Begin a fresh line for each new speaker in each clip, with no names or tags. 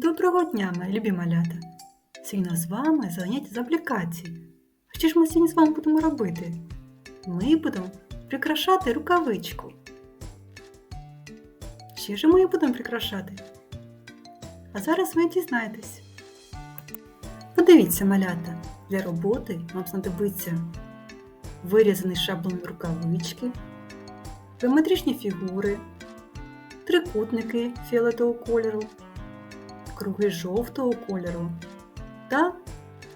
Доброго дня, мої любі малята! Сьогодні з вами заняття з аплікації. Що ж ми сьогодні з вами будемо робити? Ми будемо прикрашати рукавичку. Що ж ми її будемо прикрашати? А зараз ви дізнаєтесь. Подивіться, малята, для роботи вам знадобиться вирізаний шаблон рукавички, геометричні фігури, трикутники фіолетового кольору, круги жовтого кольору та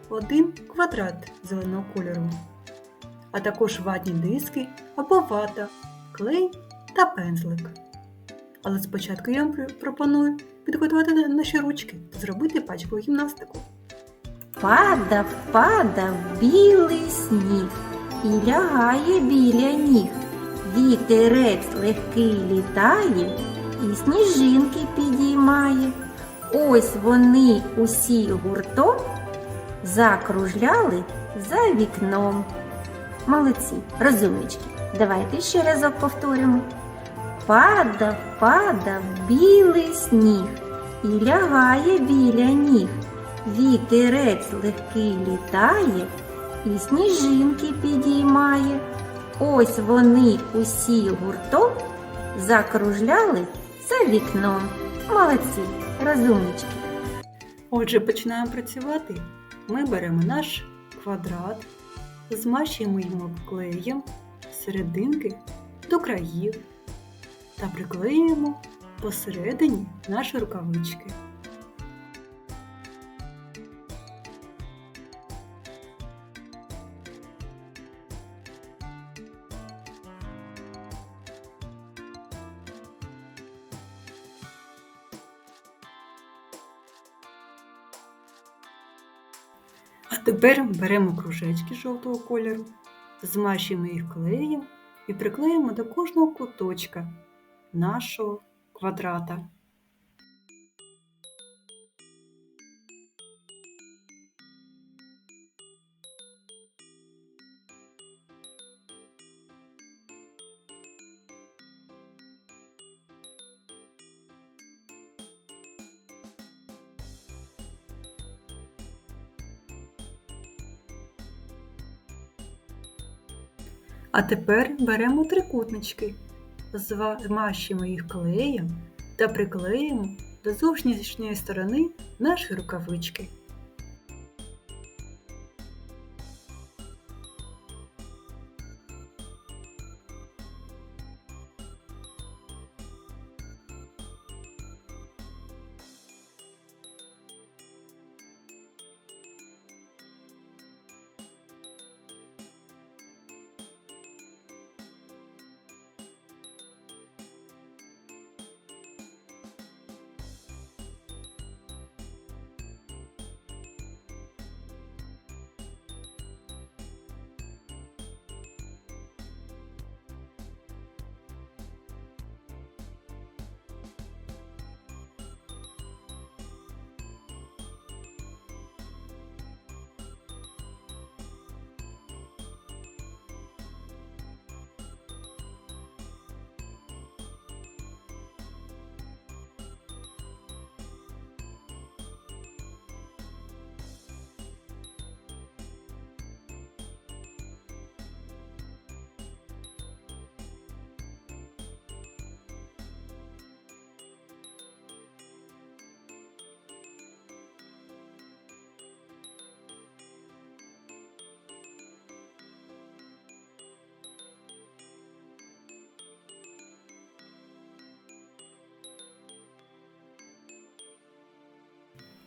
один квадрат зеленого кольору, а також ватні диски або вата, клей та пензлик. Але спочатку я вам пропоную підготувати на- наші ручки та зробити пачкову гімнастику.
Падав, падав білий сніг і лягає біля ніг. Вітерець легкий літає і сніжинки підіймає. Ось вони усі гуртом закружляли за вікном. Молодці, розумнички. Давайте ще разок повторимо. Падав, падав білий сніг і лягає біля ніг. Вітерець легкий літає і сніжинки підіймає. Ось вони усі гуртом закружляли за вікном. Молодці, розумнички.
Отже, починаємо працювати. Ми беремо наш квадрат, змащуємо його клеєм серединки до країв та приклеюємо посередині наші рукавички. Тепер беремо кружечки жовтого кольору, змащуємо їх клеєм і приклеїмо до кожного куточка нашого квадрата. А тепер беремо трикутнички, змащимо їх клеєм та приклеїмо до зовнішньої сторони нашої рукавички.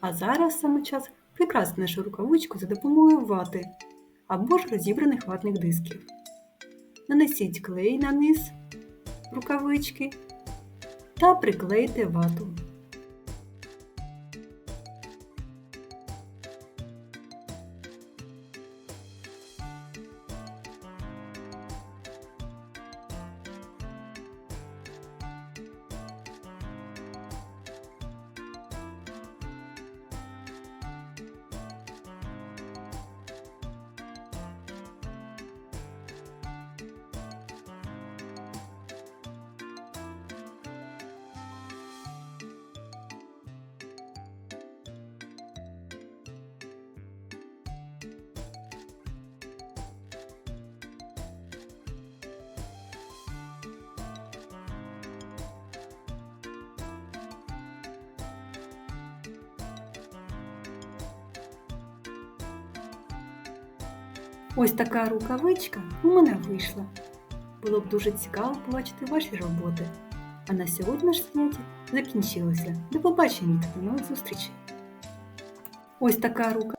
А зараз саме час прикрасити нашу рукавичку за допомогою вати або ж розібраних ватних дисків. Нанесіть клей на низ рукавички та приклейте вату. Ось така рукавичка у мене вийшла. Було б дуже цікаво побачити ваші роботи. А на сьогодні наш заняття закінчилося. До побачення та нових зустрічей. Ось така рука.